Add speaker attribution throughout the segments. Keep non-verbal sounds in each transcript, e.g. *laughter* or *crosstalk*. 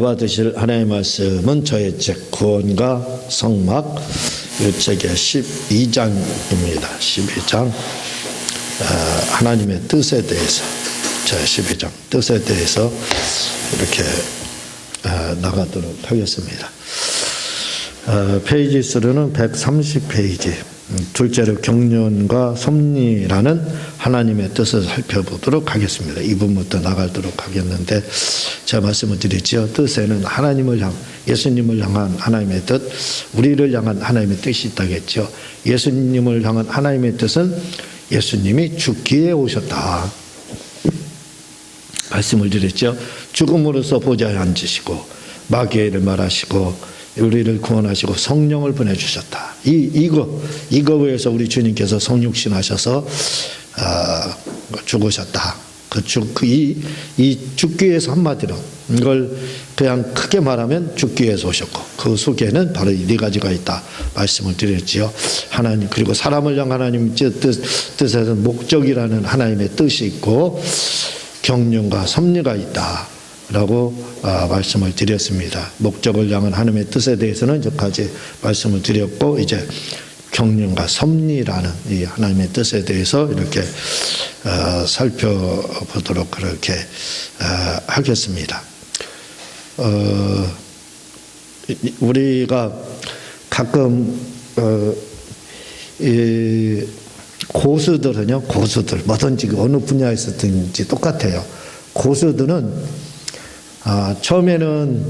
Speaker 1: 받으실 하나님의 말씀은 저의 책 구원과 성막 이 책의 12장입니다. 12장 하나님의 뜻에 대해서 제 12장 뜻에 대해서 이렇게 어, 나가도록 하겠습니다. 어, 페이지 수로는 130페이지. 음, 둘째로 경륜과 섭리라는 하나님의 뜻을 살펴보도록 하겠습니다. 이분부터 나가도록 하겠는데 제가 말씀을 드렸죠. 뜻에는 하나님을 향, 예수님을 향한 하나님의 뜻, 우리를 향한 하나님의 뜻이 있다겠죠. 예수님을 향한 하나님의 뜻은 예수님이 죽기에 오셨다. 말씀을 드렸죠. 죽음으로써 보좌에 앉으시고 마귀를 말하시고 우리를 구원하시고 성령을 보내주셨다. 이 이거 이거 위해서 우리 주님께서 성육신 하셔서 아, 죽으셨다. 그죽이이 죽기 위해서 한마디로 이걸 그냥 크게 말하면 죽기 위해서 오셨고 그 속에는 바로 이 네 가지가 있다 말씀을 드렸지요. 하나님 그리고 사람을 향한 하나님 뜻 뜻에는 목적이라는 하나님의 뜻이 있고 경륜과 섭리가 있다. 라고 아, 말씀을 드렸습니다. 목적을 향한 하나님의 뜻에 대해서는 여기까지 말씀을 드렸고 이제 경륜과 섭리라는 이 하나님의 뜻에 대해서 이렇게 어, 살펴보도록 그렇게 어, 하겠습니다. 어, 우리가 가끔 이 고수들은요, 고수들 뭐든지 어느 분야에서든지 똑같아요. 고수들은 아, 처음에는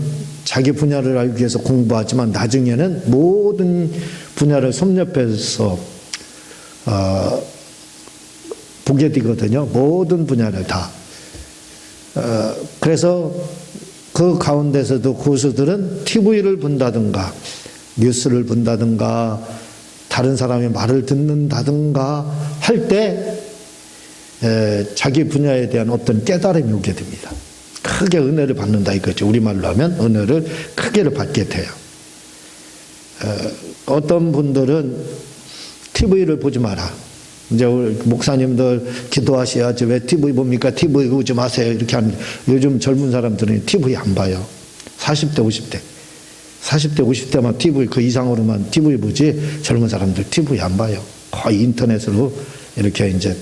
Speaker 1: 자기 분야를 알기 위해서 공부하지만 나중에는 모든 분야를 섭렵해서 어, 보게 되거든요. 모든 분야를 다. 어, 그래서 그 가운데서도 고수들은 TV를 본다든가 뉴스를 본다든가 다른 사람의 말을 듣는다든가 할 때 자기 분야에 대한 어떤 깨달음이 오게 됩니다. 크게 은혜를 받는다 이거죠. 우리말로 하면 은혜를 크게를 받게 돼요. 어, 떤 분들은 TV를 보지 마라. 이제 목사님들 기도하셔야지 왜 TV 봅니까? TV 보지 마세요. 이렇게 하는 요즘 젊은 사람들은 TV 안 봐요. 40대, 50대. 40대, 50대만 TV 그 이상으로만 TV 보지 젊은 사람들 TV 안 봐요. 거의 인터넷으로 이렇게 이제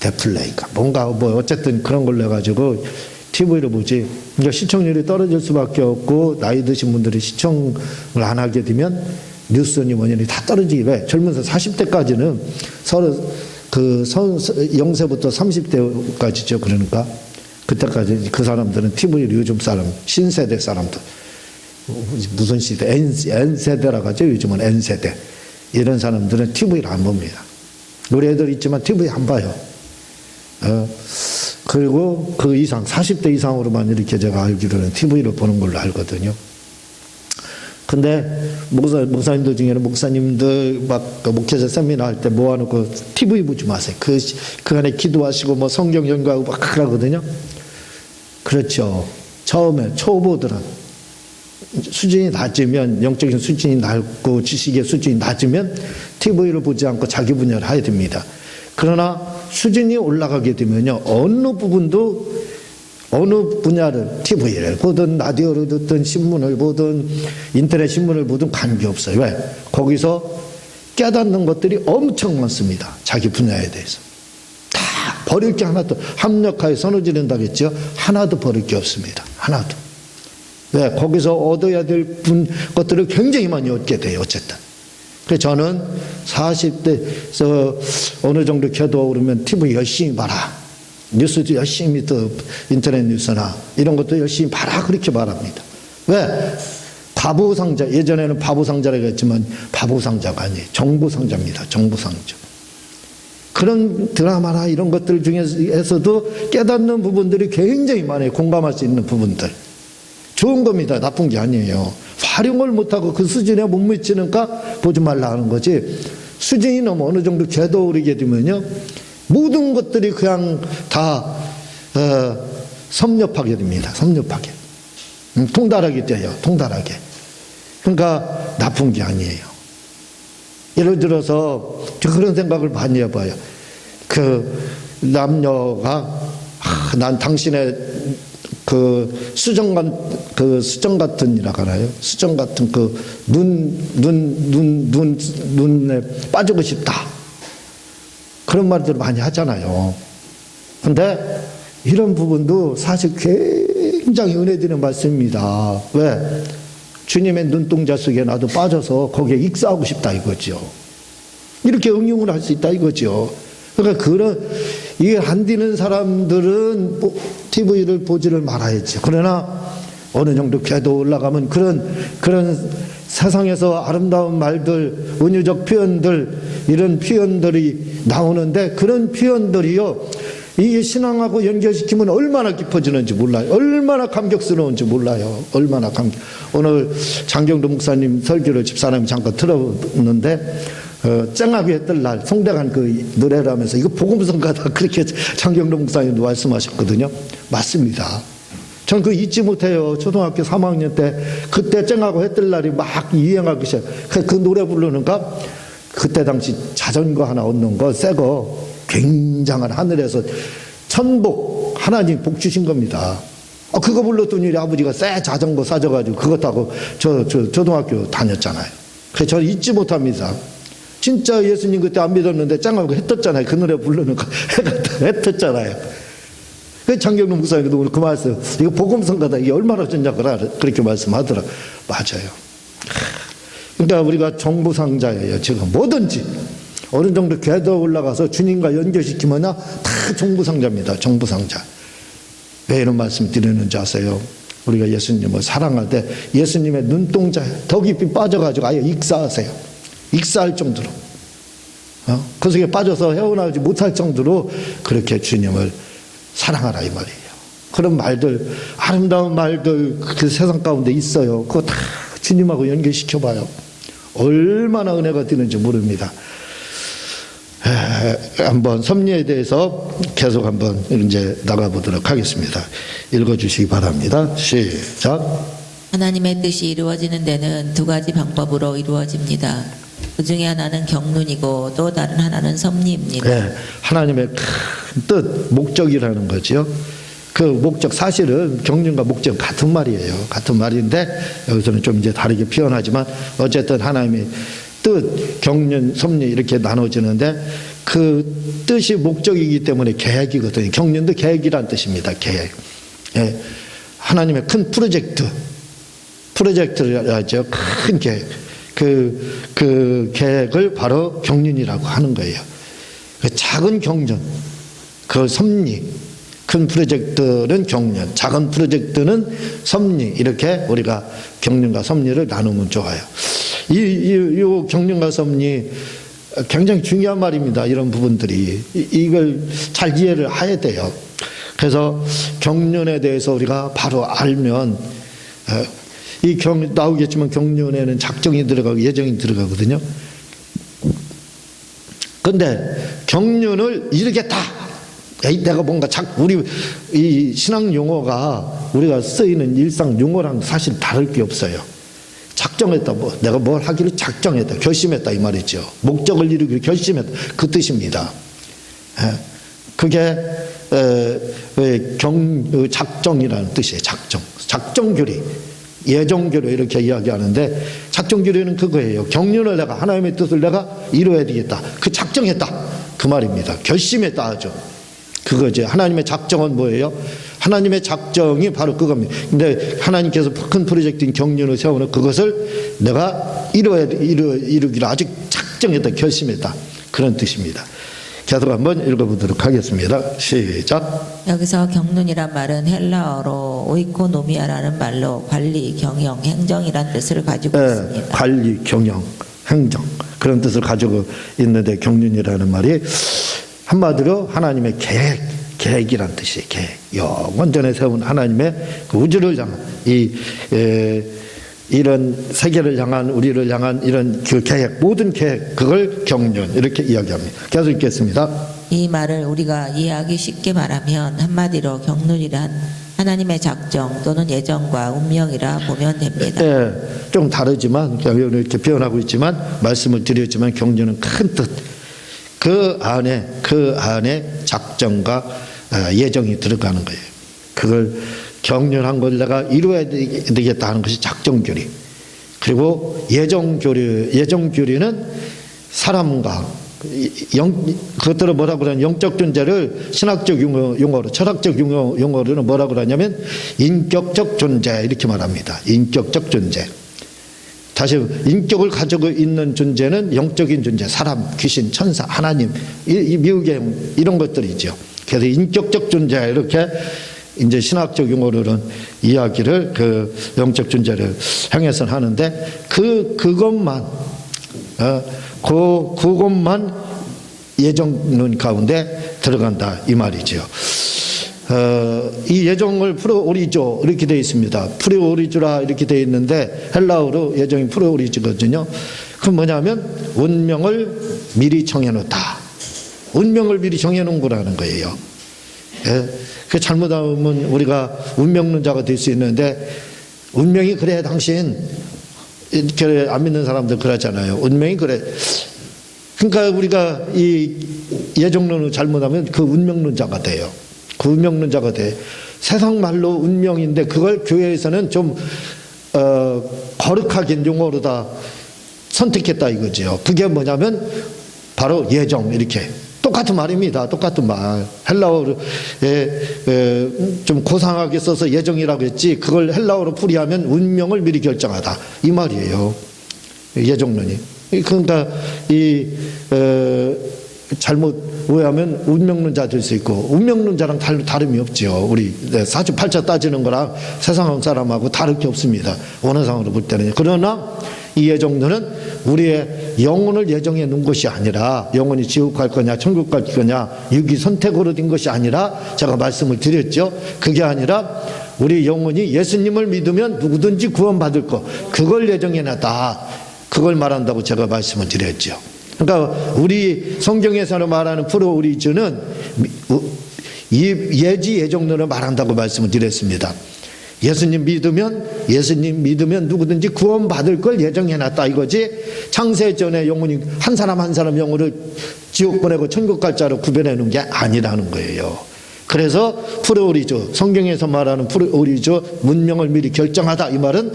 Speaker 1: 데플레이가 뭔가 뭐 어쨌든 그런 걸로 해가지고 TV를 보지. 그러니까 시청률이 떨어질 수밖에 없고 나이 드신 분들이 시청을 안 하게 되면 뉴스니 뭐니 다 떨어지기 왜? 젊은서 40대까지는 서로 그 0세부터 30대까지죠. 그러니까 그때까지 그 사람들은 TV를 요즘 사람 신세대 사람들 무슨 시대 N, N세대라고 하죠. 요즘은 N세대 이런 사람들은 TV를 안 봅니다. 우리 애들 있지만 TV 안 봐요. 어. 그리고 그 이상, 40대 이상으로만 이렇게 제가 알기로는 TV를 보는 걸로 알거든요. 근데 목사, 목사님들 중에는 목사님들 막 그 목회자 세미나 할 때 모아놓고 TV 보지 마세요. 그, 그 안에 기도하시고 뭐 성경 연구하고 막 그러거든요. 그렇죠. 처음에 초보들은 수준이 낮으면 영적인 수준이 낮고 지식의 수준이 낮으면 TV를 보지 않고 자기 분야를 해야 됩니다. 그러나 수준이 올라가게 되면요. 어느 부분도 어느 분야를 TV를 보든 라디오를 듣든 신문을 보든 인터넷 신문을 보든 관계없어요. 왜? 거기서 깨닫는 것들이 엄청 많습니다. 자기 분야에 대해서. 다 버릴 게 하나도 합력하여 선을 지른다겠죠. 하나도 버릴 게 없습니다. 하나도. 왜? 거기서 얻어야 될 분, 것들을 굉장히 많이 얻게 돼요. 어쨌든. 그래서 저는 40대에서 어느 정도 켜도 오르면 TV 열심히 봐라. 뉴스도 열심히 또 인터넷 뉴스나 이런 것도 열심히 봐라. 그렇게 말합니다. 왜? 바보 상자, 예전에는 바보 상자라고 했지만 바보 상자가 아니에요. 정부 상자입니다. 정부 상자. 그런 드라마나 이런 것들 중에서도 깨닫는 부분들이 굉장히 많아요. 공감할 수 있는 부분들. 좋은 겁니다. 나쁜 게 아니에요. 활용을 못하고 그 수준에 못 미치니까 보지 말라 하는 거지. 수준이 너무 어느 정도 궤도 오르게 되면요. 모든 것들이 그냥 다, 어, 섭렵하게 됩니다. 섭렵하게. 음, 통달하게 돼요. 통달하게. 그러니까 나쁜 게 아니에요. 예를 들어서 그런 생각을 많이 해봐요. 그 남녀가 아, 난 당신의 그 수정 같그 수정 같은 이라고 하나요? 수정 같은 그 눈 눈 눈 눈 눈에 빠지고 싶다. 그런 말들 많이 하잖아요. 근데 이런 부분도 사실 굉장히 은혜 드리는 말씀입니다. 왜? 주님의 눈동자 속에 나도 빠져서 거기에 익사하고 싶다 이거죠. 이렇게 응용을 할 수 있다 이거죠. 그러니까 그런 이게 안 되는 사람들은 TV를 보지를 말아야죠. 그러나 어느 정도 궤도 올라가면 그런 그런 세상에서 아름다운 말들, 은유적 표현들 이런 표현들이 나오는데 그런 표현들이요. 이 신앙하고 연결시키면 얼마나 깊어지는지 몰라요. 얼마나 감격스러운지 몰라요. 얼마나 감격. 오늘 장경도 목사님 설교를 집사람이 잠깐 들었는데 어, 쨍하게 했던 날 송대관 그 노래를 하면서 이거 복음성가다 *laughs* 그렇게 장경도 목사님도 말씀하셨거든요. 맞습니다. 저는 그 잊지 못해요. 초등학교 3학년 때 그때 쨍하고 했던 날이 막 유행하기 시작. 그, 그 노래 부르는가 그때 당시 자전거 하나 얻는 거 새 거 굉장한 하늘에서 천복 하나님 복 주신 겁니다. 아, 그거 불렀더니 우리 아버지가 새 자전거 사줘가지고 그거 타고 저, 저 초등학교 다녔잖아요. 그래서 저는 잊지 못합니다. 진짜 예수님 그때 안 믿었는데 짱하고 했었잖아요. 그 노래 부르는 거 *laughs* 했었잖아요. 그 장경로 목사님도 오늘 그 말씀, 이거 복음성가다. 이게 얼마나 좋냐, 그렇게 말씀하더라. 맞아요. 그러니까 우리가 정부상자예요. 지금 뭐든지. 어느 정도 궤도 올라가서 주님과 연결시키면 다 정부상자입니다. 정부상자. 왜 이런 말씀 드리는지 아세요? 우리가 예수님을 사랑할 때 예수님의 눈동자에 더 깊이 빠져가지고 아예 익사하세요. 익사할 정도로. 어? 그 속에 빠져서 헤어나오지 못할 정도로 그렇게 주님을 사랑하라 이 말이에요. 그런 말들, 아름다운 말들 그 세상 가운데 있어요. 그거 다 주님하고 연결시켜 봐요. 얼마나 은혜가 되는지 모릅니다. 에, 한번 섭리에 대해서 계속 한번 이제 나가보도록 하겠습니다. 읽어주시기 바랍니다. 시작.
Speaker 2: 하나님의 뜻이 이루어지는 데는 두 가지 방법으로 이루어집니다. 그 중에 하나는 경륜이고 또 다른 하나는 섭리입니다.
Speaker 1: 네, 하나님의 큰 뜻, 목적이라는 거죠. 그 목적 사실은 경륜과 목적 같은 말이에요. 같은 말인데 여기서는 좀 이제 다르게 표현하지만 어쨌든 하나님의 뜻, 경륜, 섭리 이렇게 나눠지는데 그 뜻이 목적이기 때문에 계획이거든요. 경륜도 계획이란 뜻입니다. 계획. 예, 하나님의 큰 프로젝트, 프로젝트를 하죠. 큰 계획. 그, 그 계획을 바로 경륜이라고 하는 거예요. 그 작은 경륜, 그 섭리, 큰 프로젝트는 경륜, 작은 프로젝트는 섭리, 이렇게 우리가 경륜과 섭리를 나누면 좋아요. 이, 이, 이 경륜과 섭리 굉장히 중요한 말입니다. 이런 부분들이. 이, 이걸 잘 이해를 해야 돼요. 그래서 경륜에 대해서 우리가 바로 알면, 어, 이 경, 나오겠지만 경륜에는 작정이 들어가고 예정이 들어가거든요. 근데 경륜을 이렇게 다 에이, 내가 뭔가 작, 우리 이 신앙 용어가 우리가 쓰이는 일상 용어랑 사실 다를 게 없어요. 작정했다, 뭐 내가 뭘 하기로 작정했다, 결심했다 이 말이죠. 목적을 이루기로 결심했다 그 뜻입니다. 예. 그게 에, 경 어, 작정이라는 뜻이에요. 작정, 작정교리. 예정교로 이렇게 이야기하는데 작정교리는 그거예요. 경륜을 내가 하나님의 뜻을 내가 이루어야 되겠다. 그 작정했다. 그 말입니다. 결심했다 하죠. 그거죠. 하나님의 작정은 뭐예요? 하나님의 작정이 바로 그겁니다. 근데 하나님께서 큰 프로젝트인 경륜을 세우는 그것을 내가 이루어야 이루 이루기로 아직 작정했다, 결심했다. 그런 뜻입니다. 계속 한번 읽어보도록 하겠습니다. 시작.
Speaker 2: 여기서 경륜이란 말은 헬라어로 오이코노미아라는 말로 관리, 경영, 행정이란 뜻을 가지고
Speaker 1: 예,
Speaker 2: 있습니다.
Speaker 1: 관리, 경영, 행정 그런 뜻을 가지고 있는데 경륜이라는 말이 한마디로 하나님의 계획, 계획이란 뜻이에요. 계획. 영원전에 세운 하나님의 그 우주를 향한 이 에, 이런 세계를 향한 우리를 향한 이런 그 계획, 모든 계획 그걸 경륜 이렇게 이야기합니다. 계속 읽겠습니다.
Speaker 2: 이 말을 우리가 이해하기 쉽게 말하면 한마디로 경륜이란 하나님의 작정 또는 예정과 운명이라 보면 됩니다.
Speaker 1: 예, 좀 다르지만 이렇게 표현하고 있지만 말씀을 드렸지만 경륜은 큰 뜻. 그 안에 그 안에 작정과 어, 예정이 들어가는 거예요. 그걸 경륜한 걸 내가 이루어야 되- 되겠다 하는 것이 작정교리. 그리고 예정교리, 예정교리는 사람과 영, 그것들을 뭐라고 그러냐 영적 존재를 신학적 용어, 용어로 철학적 용어, 용어로는 뭐라고 그러냐면 인격적 존재 이렇게 말합니다. 인격적 존재. 다시 인격을 가지고 있는 존재는 영적인 존재, 사람, 귀신, 천사, 하나님, 이, 이 미국의 이런 것들이죠. 그래서 인격적 존재 이렇게 이제 신학적 용어로는 이야기를 그 영적 존재를 향해서 하는데 그 그것만 어, 그 그것만 예정론 가운데 들어간다 이 말이죠. 어, 이 예정을 프로오리조 이렇게 되어 있습니다. 프로오리조라 이렇게 되어 있는데 헬라어로 예정이 프로오리조거든요. 그 뭐냐면 운명을 미리 정해놓다. 운명을 미리 정해놓은 거라는 거예요. 예? 그 잘못하면 우리가 운명론자가 될 수 있는데 운명이 그래 당신 이렇게 안 믿는 사람들 그러잖아요. 운명이 그래. 그러니까 우리가 이 예정론을 잘못하면 그 운명론자가 돼요. 그 운명론자가 돼. 세상 말로 운명인데 그걸 교회에서는 좀 어, 거룩하게 용어로 다 선택했다 이거지요. 그게 뭐냐면 바로 예정 이렇게 똑같은 말입니다. 똑같은 말. 헬라어로 예, 예, 좀 고상하게 써서 예정이라고 했지 그걸 헬라어로 풀이하면 운명을 미리 결정하다 이 말이에요. 예정론이. 그러니까 이 어, 잘못 오해하면 운명론자 될 수 있고 운명론자랑 달, 다름이 없죠. 우리 네, 사주팔자 따지는 거랑 세상 사람하고 다를 게 없습니다. 원어상으로 볼 때는 그러나 이 예정론은 우리의 영혼을 예정해 놓은 것이 아니라 영혼이 지옥 갈 거냐 천국 갈 거냐 유기 선택으로 된 것이 아니라 제가 말씀을 드렸죠. 그게 아니라 우리 영혼이 예수님을 믿으면 누구든지 구원받을 것 그걸 예정해 놨다. 그걸 말한다고 제가 말씀을 드렸죠. 그러니까 우리 성경에서 말하는 프로오리즈는 예지 예정론을 말한다고 말씀을 드렸습니다. 예수님 믿으면 예수님 믿으면 누구든지 구원받을 걸 예정해 놨다 이거지 창세 전에 영혼이 한 사람 한 사람 영혼을 지옥 보내고 천국 갈 자로 구별해 놓은 게 아니라는 거예요. 그래서 프로오리조 성경에서 말하는 프로오리조 문명을 미리 결정하다 이 말은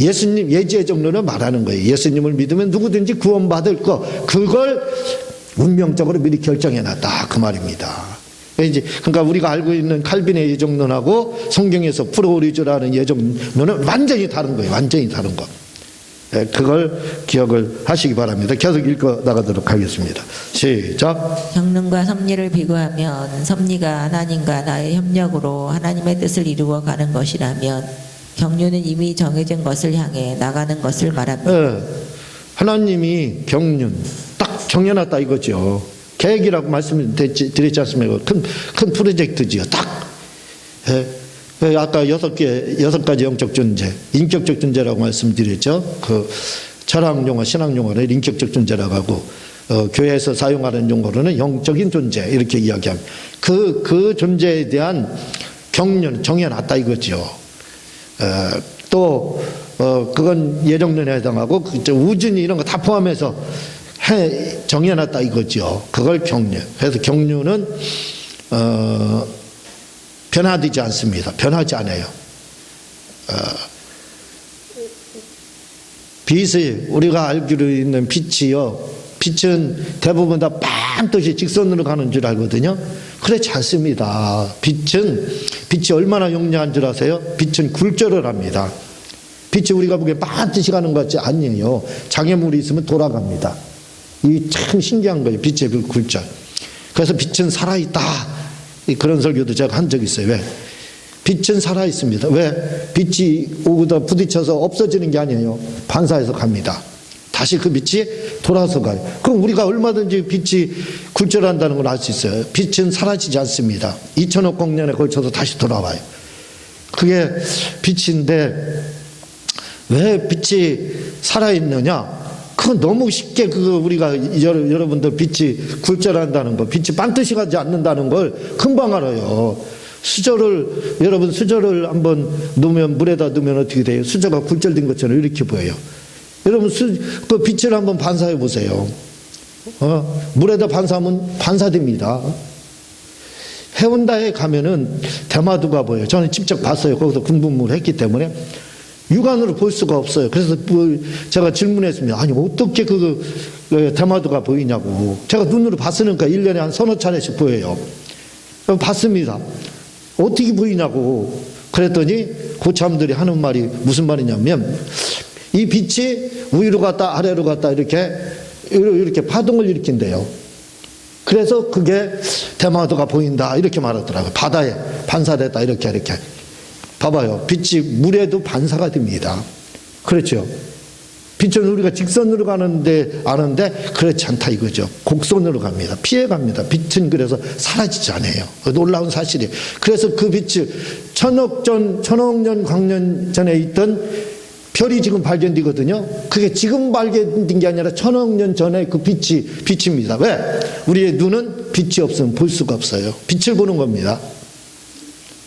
Speaker 1: 예수님 예지의 정론을 말하는 거예요. 예수님을 믿으면 누구든지 구원받을 거 그걸 운명적으로 미리 결정해 놨다 그 말입니다. 이제 그러니까 우리가 알고 있는 칼빈의 예정론하고 성경에서 프로오리조라는 예정론은 완전히 다른 거예요. 완전히 다른 거. 예, 그걸 기억을 하시기 바랍니다. 계속 읽어 나가도록 하겠습니다. 시작.
Speaker 2: 경륜과 섭리를 비교하면 섭리가 하나님과 나의 협력으로 하나님의 뜻을 이루어 가는 것이라면 경륜은 이미 정해진 것을 향해 나가는 것을 말합니다.
Speaker 1: 예, 하나님이 경륜 딱 정해놨다 이거죠. 계획이라고 말씀드렸지 않습니까? 큰, 큰 프로젝트지요. 딱. 예, 예, 아까 여섯 개, 여섯 가지 영적 존재, 인격적 존재라고 말씀드렸죠. 그 철학 용어, 신학 용어를 인격적 존재라고 하고, 어, 교회에서 사용하는 용어로는 영적인 존재, 이렇게 이야기합니다. 그, 그 존재에 대한 경륜 정해놨다 이거죠. 어, 또, 어, 그건 예정론에 해당하고, 그 우준이 이런 거 다 포함해서 해, 정해놨다 이거죠. 그걸 경륜. 그래서 경륜은, 어, 변화되지 않습니다. 변하지 않아요. 어, 빛이, 우리가 알기로 있는 빛이요. 빛은 대부분 다 반드시 직선으로 가는 줄 알거든요. 그렇지 않습니다. 빛은, 빛이 얼마나 용량한 줄 아세요? 빛은 굴절을 합니다. 빛이 우리가 보기에 반드시 가는 것 같지 아니에요. 장애물이 있으면 돌아갑니다. 이 참 신기한 거예요. 빛의 그 굴절. 그래서 빛은 살아있다. 그런 설교도 제가 한 적이 있어요. 왜? 빛은 살아 있습니다. 왜? 빛이 오고다 부딪혀서 없어지는 게 아니에요. 반사해서 갑니다. 다시 그 빛이 돌아서 가요. 그럼 우리가 얼마든지 빛이 굴절한다는 걸 알 수 있어요. 빛은 사라지지 않습니다. 2000억 년에 걸쳐서 다시 돌아와요. 그게 빛인데 왜 빛이 살아있느냐? 그건 너무 쉽게 그 우리가 여러분들 빛이 굴절한다는 거, 빛이 반드시 가지 않는다는 걸 금방 알아요. 수저를 여러분 수저를 한번 넣으면 물에다 넣으면 어떻게 돼요? 수저가 굴절된 것처럼 이렇게 보여요. 여러분 수, 그 빛을 한번 반사해 보세요. 어? 물에다 반사하면 반사됩니다. 해운다에 가면은 대마도가 보여요. 저는 직접 봤어요. 거기서 군부문을 했기 때문에 육안으로 볼 수가 없어요. 그래서 뭐 제가 질문했습니다. 아니 어떻게 그, 그 대마도가 보이냐고. 제가 눈으로 봤으니까 1년에 한 서너 차례씩 보여요. 봤습니다. 어떻게 보이냐고. 그랬더니 고참들이 하는 말이 무슨 말이냐면 이 빛이 위로 갔다 아래로 갔다 이렇게 이렇게 파동을 일으킨대요. 그래서 그게 대마도가 보인다 이렇게 말하더라고요. 바다에 반사됐다 이렇게 이렇게. 봐봐요. 빛이 물에도 반사가 됩니다. 그렇죠. 빛은 우리가 직선으로 가는데 아는데 그렇지 않다 이거죠. 곡선으로 갑니다. 피해 갑니다. 빛은 그래서 사라지지 않아요. 놀라운 사실이에요. 그래서 그 빛을 천억 전, 천억 년, 광년 전에 있던 별이 지금 발견되거든요. 그게 지금 발견된 게 아니라 천억 년 전에 그 빛이 빛입니다. 왜? 우리의 눈은 빛이 없으면 볼 수가 없어요. 빛을 보는 겁니다.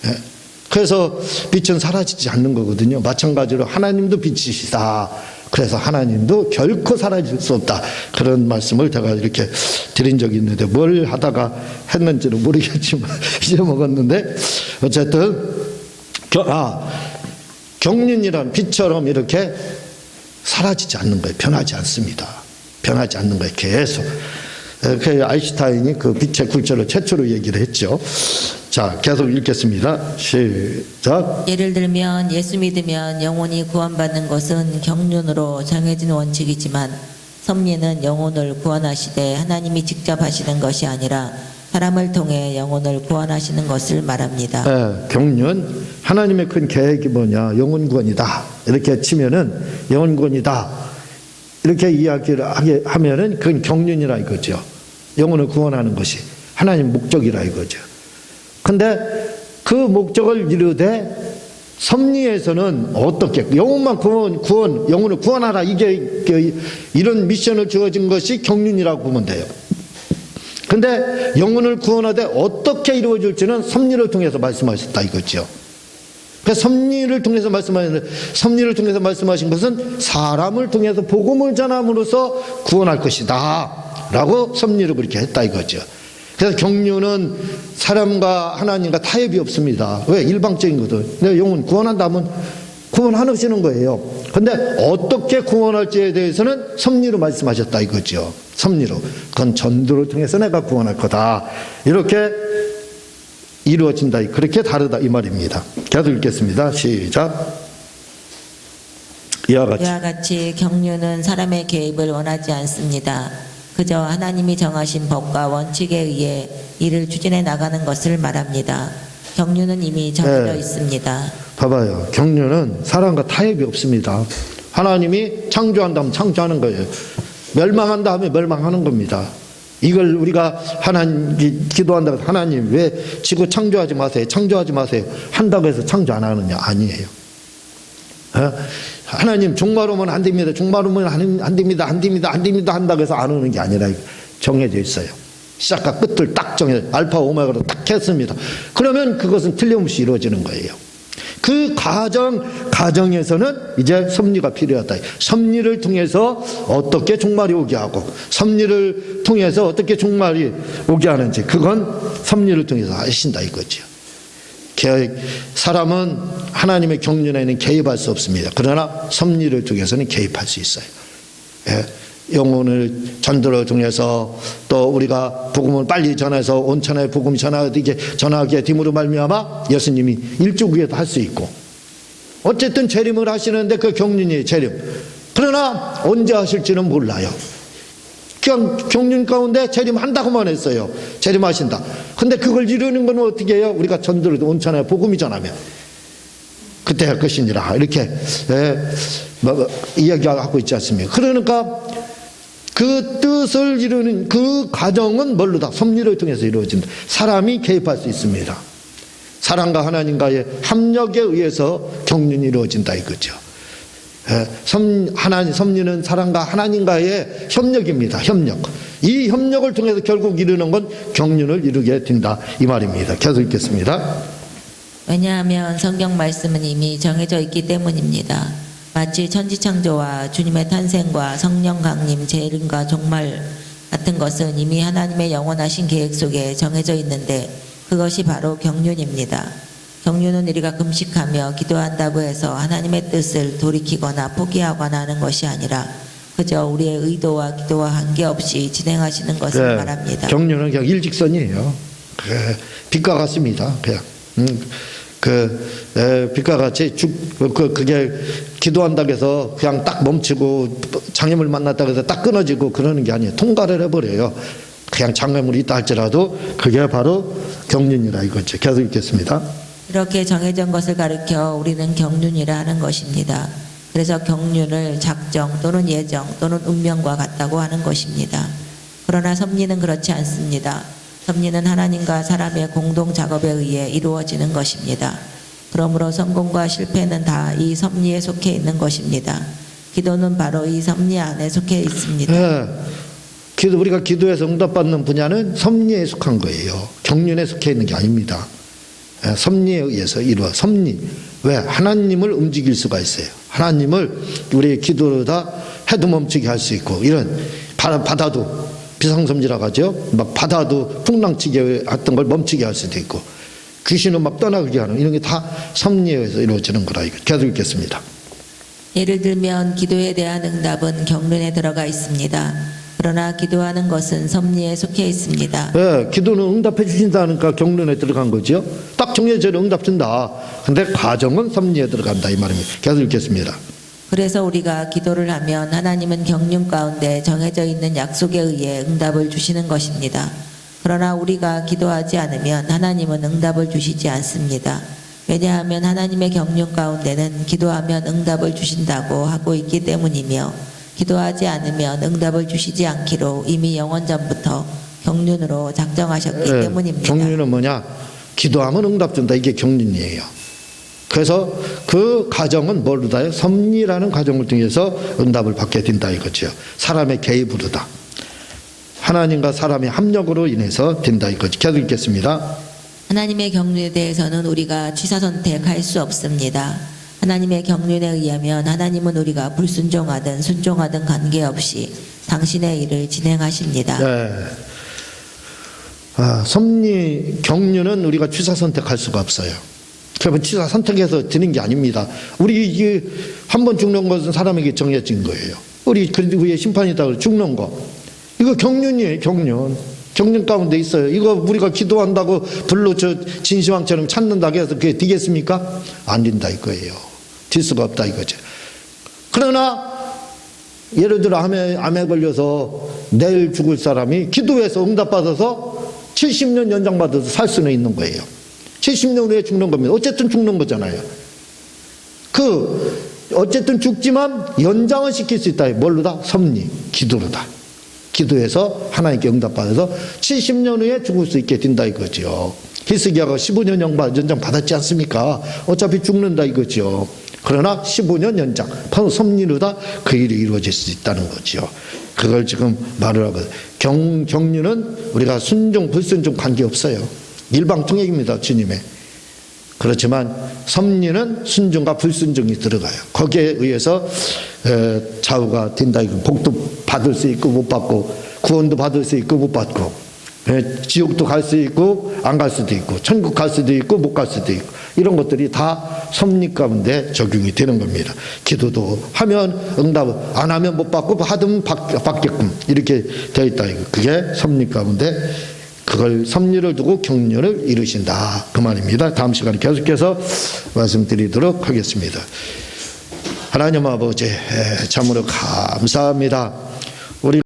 Speaker 1: 예. 그래서 빛은 사라지지 않는 거거든요. 마찬가지로 하나님도 빛이시다. 그래서 하나님도 결코 사라질 수 없다. 그런 말씀을 제가 이렇게 드린 적이 있는데 뭘 하다가 했는지는 모르겠지만 *laughs* 잊어먹었는데 어쨌든 겨, 아, 경륜이란 빛처럼 이렇게 사라지지 않는 거예요. 변하지 않습니다. 변하지 않는 거예요. 계속. 그 아인슈타인이 그 빛의 굴절을 최초로 얘기를 했죠. 자, 계속 읽겠습니다. 시작.
Speaker 2: 예를 들면 예수 믿으면 영혼이 구원받는 것은 경륜으로 정해진 원칙이지만 섭리는 영혼을 구원하시되 하나님이 직접 하시는 것이 아니라 사람을 통해 영혼을 구원하시는 것을 말합니다.
Speaker 1: 예, 경륜 하나님의 큰 계획이 뭐냐 영혼 구원이다 이렇게 치면은 영혼 구원이다 이렇게 이야기를 하게 하면은 그건 경륜이라 이거죠 영혼을 구원하는 것이 하나님 목적이라 이거죠 근데 그 목적을 이루되 섭리에서는 어떻게 영혼만 구원 구원 영혼을 구원하라 이게 그 이런 미션을 주어진 것이 경륜이라고 보면 돼요. 근데 영혼을 구원하되 어떻게 이루어질지는 섭리를 통해서 말씀하셨다 이거죠. 그 섭리를 통해서 말씀하셨는데 섭리를 통해서 말씀하신 것은 사람을 통해서 복음을 전함으로써 구원할 것이다. 라고 섭리를 그렇게 했다 이거죠. 그래서 경륜은 사람과 하나님과 타협이 없습니다. 왜? 일방적인 거든. 내 영혼 구원한다면 구원하시는 거예요. 근데 어떻게 구원할지에 대해서는 섭리로 말씀하셨다 이거죠. 섭리로. 그건 전도를 통해서 내가 구원할 거다. 이렇게 이루어진다. 그렇게 다르다 이 말입니다. 계속 읽겠습니다. 시작. 이와 같이
Speaker 2: 이와 같이 경륜은 사람의 개입을 원하지 않습니다. 그저 하나님이 정하신 법과 원칙에 의해 이를 추진해 나가는 것을 말합니다. 경륜은 이미 정해져
Speaker 1: 네.
Speaker 2: 있습니다.
Speaker 1: 봐봐요. 경륜은 사람과 타협이 없습니다. 하나님이 창조한다면 창조하는 거예요. 멸망한다 하면 멸망하는 겁니다. 이걸 우리가 하나님 기- 기도한다고 하나님 왜 지구 창조하지 마세요. 창조하지 마세요. 한다고 해서 창조 안 하느냐 아니에요. 어? 하나님 종말 오면 안 됩니다. 종말 오면 안, 안 됩니다. 안 됩니다. 안 됩니다. 한다고 해서 안 오는 게 아니라 정해져 있어요. 시작과 끝을 딱 정해 알파 오메가로 딱 했습니다. 그러면 그것은 틀림없이 이루어지는 거예요. 그 과정 과정에서는 이제 섭리가 필요하다. 섭리를 통해서 어떻게 종말이 오게 하고 섭리를 통해서 어떻게 종말이 오게 하는지 그건 섭리를 통해서 하신다 이거죠. 사람은 하나님의 경륜에는 개입할 수 없습니다. 그러나 섭리를 통해서는 개입할 수 있어요. 예, 영혼을 전도를 통해서 또 우리가 복음을 빨리 전해서 온천에 복음 전하게 전하게 됨으로 말미암아 예수님이 일주기에도 할 수 있고 어쨌든 재림을 하시는데 그 경륜이 재림. 그러나 언제 하실지는 몰라요. 그냥 경륜 가운데 재림한다고만 했어요. 재림하신다. 근데 그걸 이루는 건 어떻게 해요? 우리가 전도를 온천에 복음이 전하면 그때 할 것이니라 이렇게 예, 뭐, 뭐, 이야기하고 있지 않습니까? 그러니까 그 뜻을 이루는 그 과정은 뭘로다? 섭리를 통해서 이루어진다. 사람이 개입할 수 있습니다. 사람과 하나님과의 합력에 의해서 경륜이 이루어진다 이거죠. 예, 섭, 하나님, 섭리는 사람과 하나님과의 협력입니다. 협력. 이 협력을 통해서 결국 이루는 건 경륜을 이루게 된다. 이 말입니다. 계속 읽겠습니다.
Speaker 2: 왜냐하면 성경 말씀은 이미 정해져 있기 때문입니다. 마치 천지창조와 주님의 탄생과 성령 강림, 재림과 종말 같은 것은 이미 하나님의 영원하신 계획 속에 정해져 있는데 그것이 바로 경륜입니다. 경륜은 우리가 금식하며 기도한다고 해서 하나님의 뜻을 돌이키거나 포기하거나 하는 것이 아니라 그저 우리의 의도와 기도와 관계없이 진행하시는 것을
Speaker 1: 네,
Speaker 2: 말합니다.
Speaker 1: 경륜은 그냥 일직선이에요. 그 빛과 같습니다. 그냥 음, 그 에, 빛과 같이 쭉 그, 그게 기도한다고 해서 그냥 딱 멈추고 장애물 만났다고 해서 딱 끊어지고 그러는 게 아니에요. 통과를 해버려요. 그냥 장애물이 있다 할지라도 그게 바로 경륜이라 이거죠. 계속 읽겠습니다.
Speaker 2: 이렇게 정해진 것을 가리켜 우리는 경륜이라 하는 것입니다. 그래서 경륜을 작정 또는 예정 또는 운명과 같다고 하는 것입니다. 그러나 섭리는 그렇지 않습니다. 섭리는 하나님과 사람의 공동 작업에 의해 이루어지는 것입니다. 그러므로 성공과 실패는 다 이 섭리에 속해 있는 것입니다. 기도는 바로 이 섭리 안에 속해 있습니다.
Speaker 1: 예. 기도 우리가 기도해서 응답받는 분야는 섭리에 속한 거예요. 경륜에 속해 있는 게 아닙니다. 예, 섭리에 의해서 이루어 섭리. 왜 하나님을 움직일 수가 있어요. 하나님을 우리의 기도로다 해도 멈추게 할 수 있고 이런 바- 바다도 비상섬지라고 하죠. 막 바다도 풍랑치게 했던 걸 멈추게 할 수도 있고 귀신은 막 떠나게 하는 이런 게 다 섭리에 의해서 이루어지는 거라 이거 계속 읽겠습니다.
Speaker 2: 예를 들면 기도에 대한 응답은 경륜에 들어가 있습니다. 그러나 기도하는 것은 섭리에 속해 있습니다.
Speaker 1: 예, 기도는 응답해 주신다니까 경륜에 들어간 거죠. 딱 정해져 응답 준다. 근데 과정은 섭리에 들어간다 이 말입니다. 계속 읽겠습니다.
Speaker 2: 그래서 우리가 기도를 하면 하나님은 경륜 가운데 정해져 있는 약속에 의해 응답을 주시는 것입니다. 그러나 우리가 기도하지 않으면 하나님은 응답을 주시지 않습니다. 왜냐하면 하나님의 경륜 가운데는 기도하면 응답을 주신다고 하고 있기 때문이며 기도하지 않으면 응답을 주시지 않기로 이미 영원 전부터 경륜으로 작정하셨기
Speaker 1: 예,
Speaker 2: 때문입니다.
Speaker 1: 경륜은 뭐냐? 기도하면 응답 준다. 이게 경륜이에요. 그래서 그 과정은 뭘로 다요? 섭리라는 과정을 통해서 응답을 받게 된다 이거죠. 사람의 개입으로다. 하나님과 사람의 합력으로 인해서 된다 이거죠. 계속 읽겠습니다.
Speaker 2: 하나님의 경륜에 대해서는 우리가 취사 선택할 수 없습니다. 하나님의 경륜에 의하면 하나님은 우리가 불순종하든 순종하든 관계없이 당신의 일을 진행하십니다.
Speaker 1: 네. 아, 섭리 경륜은 우리가 취사 선택할 수가 없어요. 그러면 취사 선택해서 드는 게 아닙니다. 우리 이게 한 번 죽는 것은 사람에게 정해진 거예요. 우리 그 위에 심판이다 죽는 거. 이거 경륜이에요, 경륜. 경륜 가운데 있어요. 이거 우리가 기도한다고 불로 저 진시황처럼 찾는다고 해서 그게 되겠습니까? 안 된다 이거예요. 될 수가 없다 이거죠. 그러나 예를 들어 암에, 암에 걸려서 내일 죽을 사람이 기도해서 응답받아서 70년 연장받아서 살 수는 있는 거예요. 70년 후에 죽는 겁니다. 어쨌든 죽는 거잖아요. 그, 어쨌든 죽지만 연장을 시킬 수 있다. 뭘로다? 섭리, 기도로다. 기도해서 하나님께 응답받아서 70년 후에 죽을 수 있게 된다 이거죠. 히스기야가 15년 연방, 연장 받았지 않습니까? 어차피 죽는다 이거죠. 그러나 15년 연장, 바로 섭리로다 그 일이 이루어질 수 있다는 거죠. 그걸 지금 말을 하고 경, 경륜은 우리가 순종, 불순종 관계없어요. 일방통행입니다, 주님의. 그렇지만 섭리는 순종과 불순종이 들어가요. 거기에 의해서 에, 좌우가 된다. 복도 받을 수 있고 못 받고 구원도 받을 수 있고 못 받고 에, 지옥도 갈 수 있고 안 갈 수도 있고 천국 갈 수도 있고 못 갈 수도 있고 이런 것들이 다 섭리 가운데 적용이 되는 겁니다. 기도도 하면 응답 안 하면 못 받고 하든 받, 받게끔 이렇게 되어 있다. 그게 섭리 가운데 그걸 섭리를 두고 경륜을 이루신다. 그 말입니다. 다음 시간에 계속해서 말씀드리도록 하겠습니다. 하나님 아버지, 에, 참으로 감사합니다.